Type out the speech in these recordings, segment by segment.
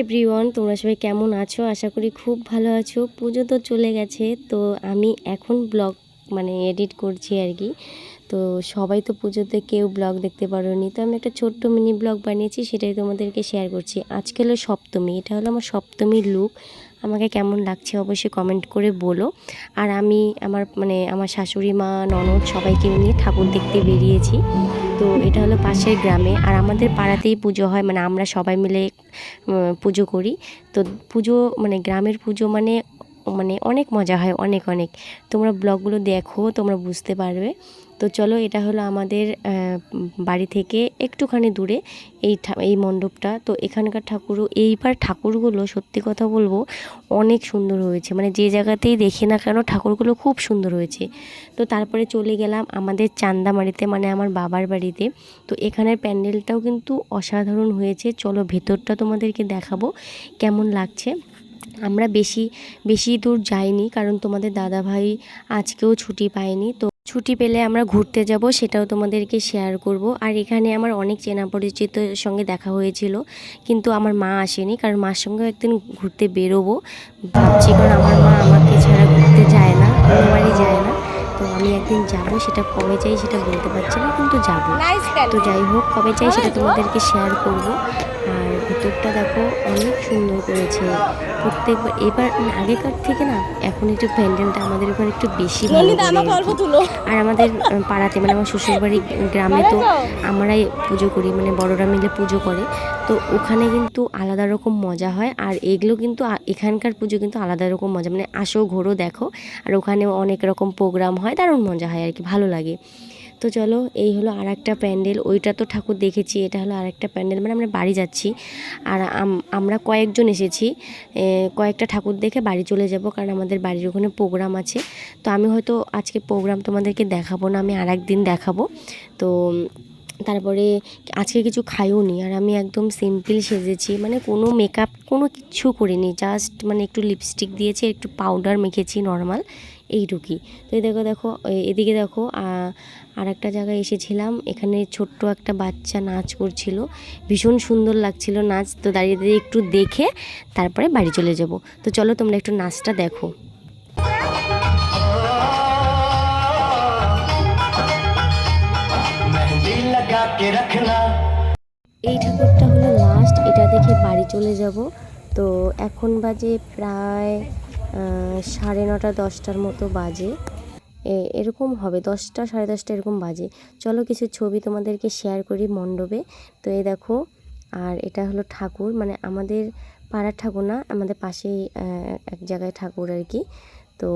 Everyone তোমরা সবাই কেমন আছো? আশা করি খুব ভালো আছো। পুজো তো চলে গেছে, তো আমি এখন ব্লগ মানে এডিট করছি আর কি। তো সবাই তো পুজোতে কেউ ব্লগ দেখতে পারোনি। তো আমি একটা ছোট্ট মিনি ব্লগ বানিয়েছি, সেটাই তোমাদেরকে শেয়ার করছি। আজকে হলো সপ্তমী, এটা হলো আমার সপ্তমীর লুক আমাকে কেমন লাগছে অবশ্যই কমেন্ট করে বলো। আর আমি আমার মানে আমার শাশুড়ি মা, ননদ সবাইকে নিয়ে ঠাকুর দেখতে বেরিয়েছি। তো এটা হলো পাশের গ্রামে। আর আমাদের পাড়াতেই পুজো হয় মানে আমরা সবাই মিলে পুজো করি। তো পুজো মানে গ্রামের পুজো মানে মানে অনেক মজা হয়, অনেক অনেক। তোমরা ব্লগগুলো দেখো, তোমরা বুঝতে পারবে। তো চলো, এটা হলো আমাদের বাড়ি থেকে একটুখানি দূরে এই এই মণ্ডপটা। তো এখানকার ঠাকুরও, এইবার ঠাকুরগুলো সত্যি কথা বলব, অনেক সুন্দর হয়েছে। মানে যে জায়গাতেই দেখি না কেন ঠাকুরগুলো খুব সুন্দর হয়েছে। তো তারপরে চলে গেলাম আমাদের চান্দামারিতে মানে আমার বাবার বাড়িতে। তো এখানের প্যান্ডেলটাও কিন্তু অসাধারণ হয়েছে। চলো, ভেতরটা তোমাদেরকে দেখাবো, কেমন লাগছে। আমরা বেশি বেশি দূর যাইনি কারণ তোমাদের দাদা ভাই আজকেও ছুটি পায়নি। তো ছুটি পেলে আমরা ঘুরতে যাব সেটাও তোমাদেরকে শেয়ার করব। আর এখানে আমার অনেক চেনা পরিচিতর সঙ্গে দেখা হয়েছিল কিন্তু আমার মা আসেনি কারণ মার সঙ্গে একদিন ঘুরতে বেরোবো। ভাবছি কারণ আমার মা আমাকে ছাড়া ঘুরতে যায় না বাড়ি যায় না। তো আমি একদিন যাব সেটা কবে যাই সেটা বলতে পারছি না কিন্তু যাব। তো যাই হোক কবে চাই সেটা তোমাদেরকে শেয়ার করব। আর ভিতরটা দেখো অনেক সুন্দর করেছে। প্রত্যেকবার এবার আগেকার থেকে না এখন একটু প্যান্ডেলটা আমাদের এখানে একটু বেশি ভালো আর আমাদের পাড়াতে মানে আমার শ্বশুরবাড়ি গ্রামে তো আমরাই পুজো করি মানে বড়রা মিলে পুজো করে। তো ওখানে কিন্তু আলাদা রকম মজা হয় আর এগুলো কিন্তু এখানকার পুজো কিন্তু আলাদা রকম মজা। মানে আসো ঘোরো দেখো। আর ওখানেও অনেক রকম প্রোগ্রাম হয় দারুণ মজা হয় আর কি ভালো লাগে। তো চলো, এই হলো আর একটা প্যান্ডেল। ওইটা তো ঠাকুর দেখেছি, এটা হলো আর একটা প্যান্ডেল। মানে আমরা বাড়ি যাচ্ছি, আর আম- আমরা কয়েকজন এসেছি। কয়েকটা ঠাকুর দেখে বাড়ি চলে যাব, কারণ আমাদের বাড়ির ওখানে প্রোগ্রাম আছে। তো আমি হয়তো আজকে প্রোগ্রাম তোমাদেরকে দেখাবো না, আমি আর একদিন দেখাবো। তো, তারপরে আজকে কিছু খাইও নি, আর আমি একদম সিম্পল সেজেছি। মানে কোনো মেকআপ কোনো কিচ্ছু করিনি জাস্ট মানে একটু লিপস্টিক দিয়েছি, একটু পাউডার মেখেছি নর্মাল এইটুকি তো দেখো দেখো এদিকে দেখো আর একটা জায়গায় এসেছিলাম। এখানে ছোট্ট একটা বাচ্চা নাচ করছিল। ভীষণ সুন্দর লাগছিল নাচ। তো দাঁড়িয়ে দাঁড়িয়ে একটু দেখে তারপরে বাড়ি চলে যাব। তো চলো তোমরা একটু নাচটা দেখো। এই ঠাকুরটা হলো লাস্ট এটা দেখে বাড়ি চলে যাব। তো এখন বাজে প্রায় সাড়ে নটা, দশটার মতো বাজে। এরকম হবে, দশটা, সাড়ে দশটা এরকম বাজে। চলো কিছু ছবি তোমাদেরকে শেয়ার করি মণ্ডপে। তো এই দেখো, আর এটা হলো ঠাকুর মানে আমাদের পাড়ার ঠাকুর না, আমাদের পাশেই এক জায়গায় ঠাকুর আর কি। তো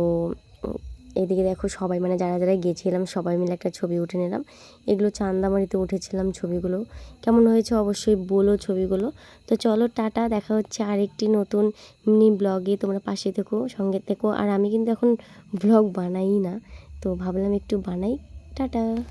এদিকে দেখো সবাই মানে যারা যারা গেছিলাম, সবাই মিলে একটা ছবি উঠে নিলাম। এগুলো চান্দামারিতে উঠেছিলাম ছবিগুলো। কেমন হয়েছে অবশ্যই বলো ছবিগুলো। তো চলো, টাটা, দেখা হচ্ছে আরেকটি নতুন মিনি ব্লগে তোমরা পাশে থেকো, সঙ্গে থেকো। আর আমি কিন্তু এখন ব্লগ বানাই না, তো ভাবলাম একটু বানাই। টাটা।